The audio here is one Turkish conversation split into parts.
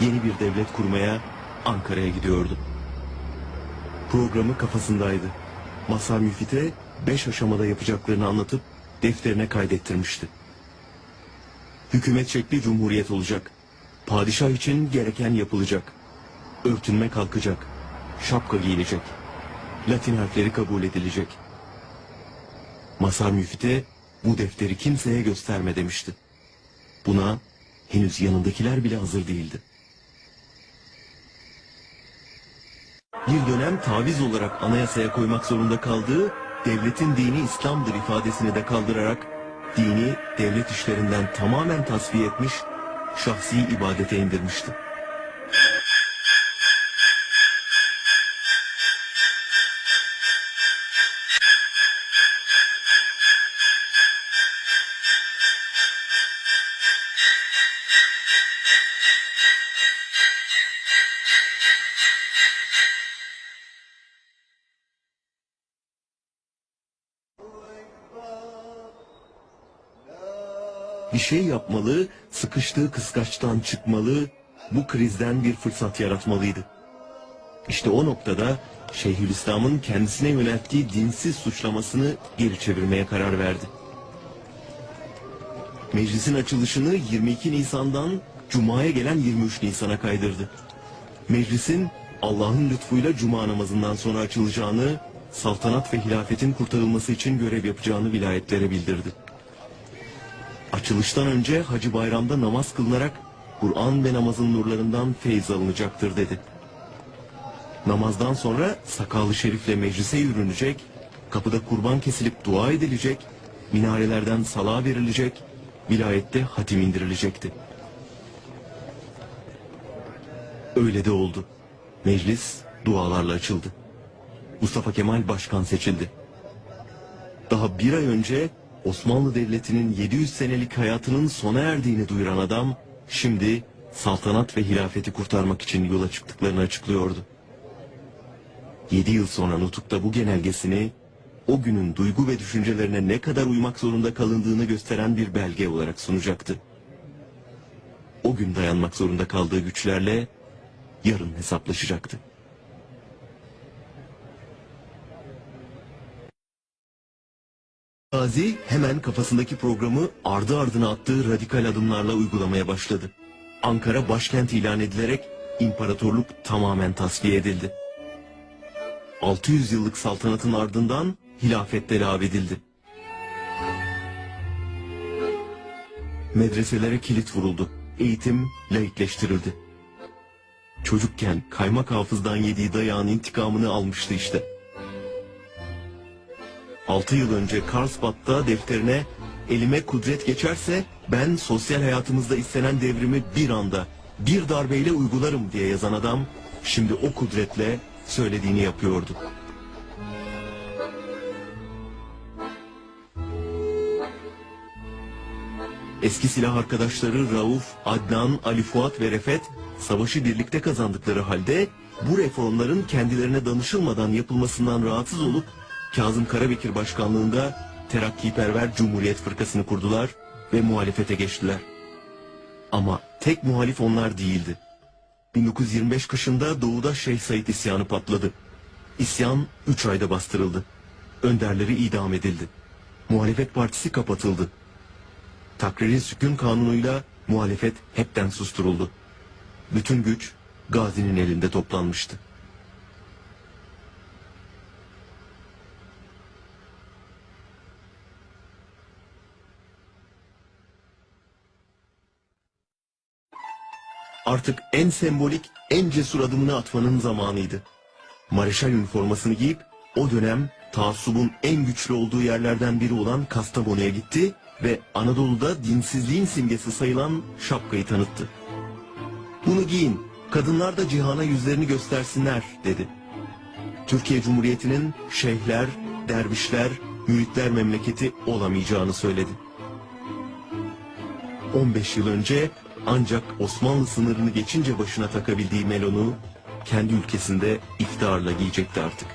yeni bir devlet kurmaya Ankara'ya gidiyordu. Programı kafasındaydı. Masar Müfit'e beş aşamada yapacaklarını anlatıp defterine kaydettirmişti. Hükümet şekli cumhuriyet olacak. Padişah için gereken yapılacak. Örtünme kalkacak. Şapka giyilecek. Latin harfleri kabul edilecek. Masar Müfit'e bu defteri kimseye gösterme demişti. Buna henüz yanındakiler bile hazır değildi. Bir dönem taviz olarak anayasaya koymak zorunda kaldığı devletin dini İslam'dır ifadesini de kaldırarak dini devlet işlerinden tamamen tasfiye etmiş, şahsi ibadete indirmişti. Şey yapmalı, sıkıştığı kıskaçtan çıkmalı, bu krizden bir fırsat yaratmalıydı. İşte o noktada Şeyhülislam'ın kendisine yönelttiği dinsiz suçlamasını geri çevirmeye karar verdi. Meclisin açılışını 22 Nisan'dan Cuma'ya gelen 23 Nisan'a kaydırdı. Meclisin Allah'ın lütfuyla Cuma namazından sonra açılacağını, saltanat ve hilafetin kurtarılması için görev yapacağını vilayetlere bildirdi. Açılıştan önce Hacı Bayram'da namaz kılınarak Kur'an ve namazın nurlarından feyz alınacaktır dedi. Namazdan sonra sakallı şerifle meclise yürünecek, kapıda kurban kesilip dua edilecek, minarelerden sala verilecek, vilayette hatim indirilecekti. Öyle de oldu. Meclis dualarla açıldı. Mustafa Kemal başkan seçildi. Daha bir ay önce Osmanlı Devleti'nin 700 senelik hayatının sona erdiğini duyuran adam, şimdi saltanat ve hilafeti kurtarmak için yola çıktıklarını açıklıyordu. 7 yıl sonra Nutuk'ta bu genelgesini, o günün duygu ve düşüncelerine ne kadar uymak zorunda kalındığını gösteren bir belge olarak sunacaktı. O gün dayanmak zorunda kaldığı güçlerle yarın hesaplaşacaktı. Gazi hemen kafasındaki programı ardı ardına attığı radikal adımlarla uygulamaya başladı. Ankara başkent ilan edilerek imparatorluk tamamen tasfiye edildi. 600 yıllık saltanatın ardından hilafette lağvedildi. Medreselere kilit vuruldu. Eğitim laikleştirildi. Çocukken kaymak hafızdan yediği dayağın intikamını almıştı işte. 6 yıl önce Karlsbad'da defterine elime kudret geçerse ben sosyal hayatımızda istenen devrimi bir anda bir darbeyle uygularım diye yazan adam şimdi o kudretle söylediğini yapıyordu. Eski silah arkadaşları Rauf, Adnan, Ali Fuat ve Refet savaşı birlikte kazandıkları halde bu reformların kendilerine danışılmadan yapılmasından rahatsız olup Kazım Karabekir başkanlığında Terakkiperver Cumhuriyet Fırkası'nı kurdular ve muhalefete geçtiler. Ama tek muhalif onlar değildi. 1925 kışında doğuda Şeyh Said isyanı patladı. İsyan 3 ayda bastırıldı. Önderleri idam edildi. Muhalefet partisi kapatıldı. Takriri sükun kanunuyla muhalefet hepten susturuldu. Bütün güç Gazi'nin elinde toplanmıştı. Artık en sembolik, en cesur adımını atmanın zamanıydı. Mareşal üniformasını giyip o dönem taassubun en güçlü olduğu yerlerden biri olan Kastamonu'ya gitti ve Anadolu'da dinsizliğin simgesi sayılan şapkayı tanıttı. Bunu giyin, kadınlar da cihana yüzlerini göstersinler dedi. Türkiye Cumhuriyeti'nin şeyhler, dervişler, müritler memleketi olamayacağını söyledi. 15 yıl önce ancak Osmanlı sınırını geçince başına takabildiği melonu kendi ülkesinde iftiharla giyecekti artık.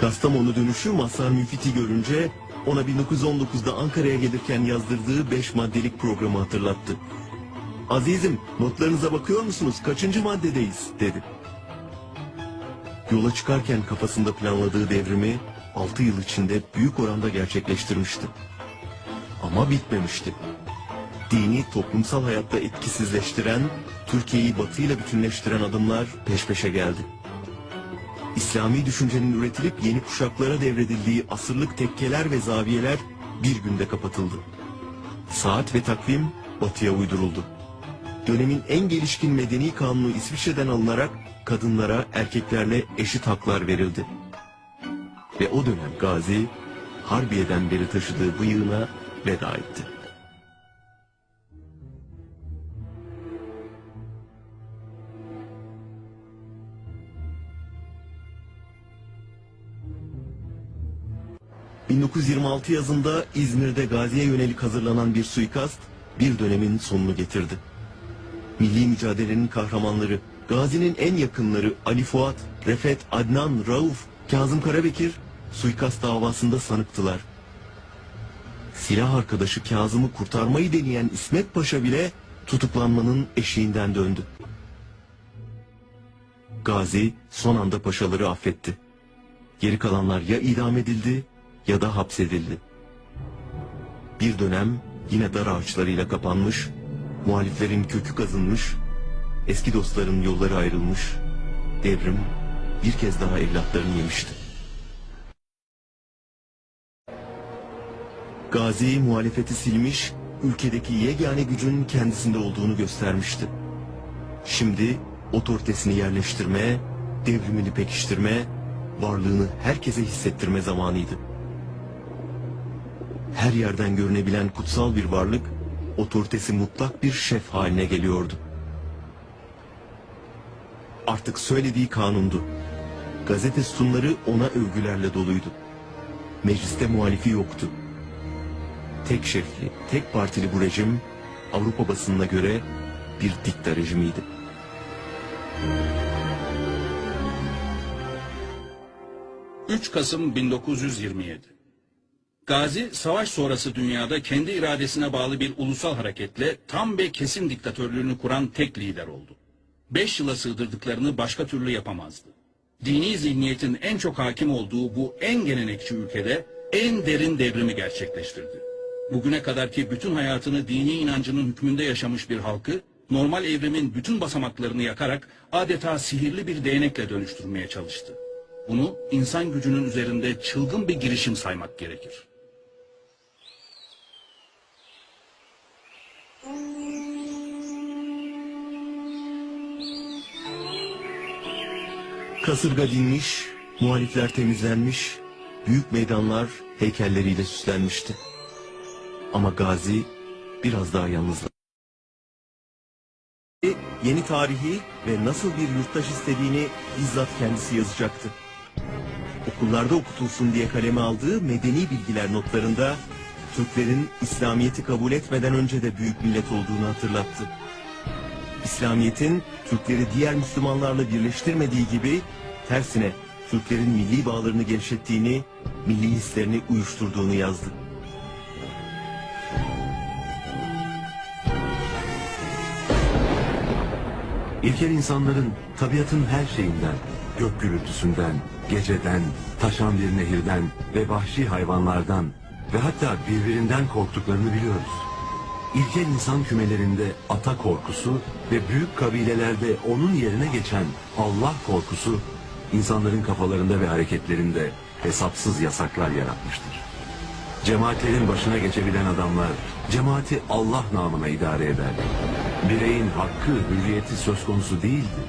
Kastamonu dönüşü Mazhar Müfit'i görünce ona 1919'da Ankara'ya gelirken yazdırdığı 5 maddelik programı hatırlattı. Azizim notlarınıza bakıyor musunuz? Kaçıncı maddedeyiz? dedi. Yola çıkarken kafasında planladığı devrimi 6 yıl içinde büyük oranda gerçekleştirmişti. Ama bitmemişti. Dini toplumsal hayatta etkisizleştiren, Türkiye'yi batıyla bütünleştiren adımlar peş peşe geldi. İslami düşüncenin üretilip yeni kuşaklara devredildiği asırlık tekkeler ve zaviyeler bir günde kapatıldı. Saat ve takvim batıya uyduruldu. Dönemin en gelişkin medeni kanunu İsviçre'den alınarak kadınlara erkeklerle eşit haklar verildi. Ve o dönem Gazi, Harbiye'den beri taşıdığı bıyığına veda etti. ...1926 yazında İzmir'de Gazi'ye yönelik hazırlanan bir suikast... ...bir dönemin sonunu getirdi. Milli mücadelenin kahramanları, Gazi'nin en yakınları Ali Fuat, Refet, Adnan, Rauf, Kazım Karabekir... ...suikast davasında sanıktılar. Silah arkadaşı Kazım'ı kurtarmayı deneyen İsmet Paşa bile... ...tutuklanmanın eşiğinden döndü. Gazi son anda paşaları affetti. Geri kalanlar ya idam edildi ya da hapsedildi. Bir dönem yine dar ağaçlarıyla kapanmış, muhaliflerin kökü kazınmış, eski dostların yolları ayrılmış, devrim bir kez daha evlatlarını yemişti. Gazi muhalefeti silmiş, ülkedeki yegane gücün kendisinde olduğunu göstermişti. Şimdi otoritesini yerleştirme, devrimini pekiştirme, varlığını herkese hissettirme zamanıydı. Her yerden görünebilen kutsal bir varlık, otoritesi mutlak bir şef haline geliyordu. Artık söylediği kanundu. Gazete sütunları ona övgülerle doluydu. Mecliste muhalifi yoktu. Tek şefli, tek partili bu rejim, Avrupa basınına göre bir dikta rejimiydi. ...3 Kasım 1927 Gazi, savaş sonrası dünyada kendi iradesine bağlı bir ulusal hareketle tam ve kesin diktatörlüğünü kuran tek lider oldu. Beş yıla sığdırdıklarını başka türlü yapamazdı. Dini zihniyetin en çok hakim olduğu bu en gelenekçi ülkede en derin devrimi gerçekleştirdi. Bugüne kadarki bütün hayatını dini inancının hükmünde yaşamış bir halkı, normal evrimin bütün basamaklarını yakarak adeta sihirli bir değnekle dönüştürmeye çalıştı. Bunu insan gücünün üzerinde çılgın bir girişim saymak gerekir. Kasırga dinmiş, muhalifler temizlenmiş, büyük meydanlar heykelleriyle süslenmişti. Ama Gazi biraz daha yalnızdı. Yeni tarihi ve nasıl bir yurttaş istediğini bizzat kendisi yazacaktı. Okullarda okutulsun diye kaleme aldığı medeni bilgiler notlarında Türklerin İslamiyet'i kabul etmeden önce de büyük millet olduğunu hatırlattı. İslamiyet'in Türkleri diğer Müslümanlarla birleştirmediği gibi tersine Türklerin milli bağlarını gevşettiğini, milli hislerini uyuşturduğunu yazdı. İlkel insanların tabiatın her şeyinden, gök gürültüsünden, geceden, taşan bir nehirden ve vahşi hayvanlardan ve hatta birbirinden korktuklarını biliyoruz. İlkel insan kümelerinde ata korkusu ve büyük kabilelerde onun yerine geçen Allah korkusu insanların kafalarında ve hareketlerinde hesapsız yasaklar yaratmıştır. Cemaatlerin başına geçebilen adamlar cemaati Allah namına idare eder. Bireyin hakkı, hürriyeti söz konusu değildi.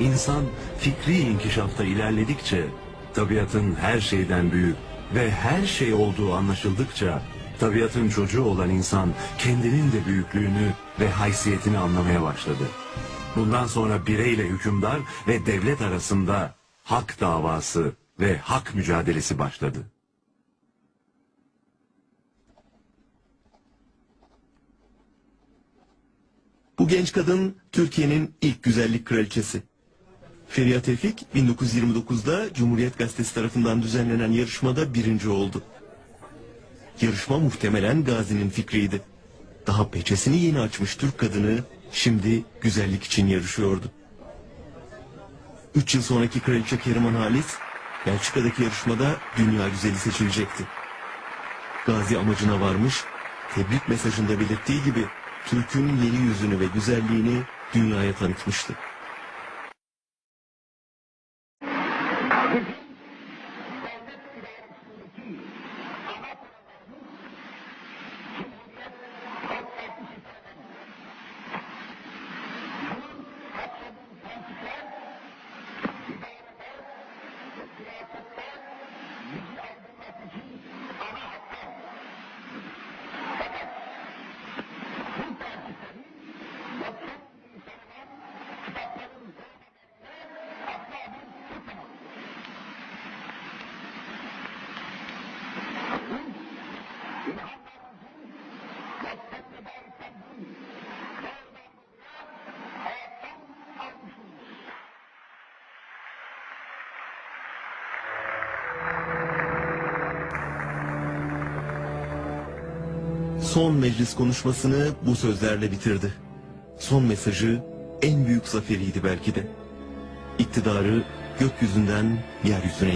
İnsan fikri inkişafta ilerledikçe tabiatın her şeyden büyük ve her şey olduğu anlaşıldıkça tabiatın çocuğu olan insan kendinin de büyüklüğünü ve haysiyetini anlamaya başladı. Bundan sonra bireyle hükümdar ve devlet arasında hak davası ve hak mücadelesi başladı. Bu genç kadın Türkiye'nin ilk güzellik kraliçesi. Feriha Tevfik 1929'da Cumhuriyet Gazetesi tarafından düzenlenen yarışmada birinci oldu. Yarışma muhtemelen Gazi'nin fikriydi. Daha peçesini yeni açmış Türk kadını şimdi güzellik için yarışıyordu. Üç yıl sonraki Kraliçe Keriman Halis, Belçika'daki yarışmada dünya güzeli seçilecekti. Gazi amacına varmış, tebrik mesajında belirttiği gibi Türk'ün yeni yüzünü ve güzelliğini dünyaya tanıtmıştı. Son meclis konuşmasını bu sözlerle bitirdi. Son mesajı en büyük zaferiydi belki de. İktidarı gökyüzünden yeryüzüne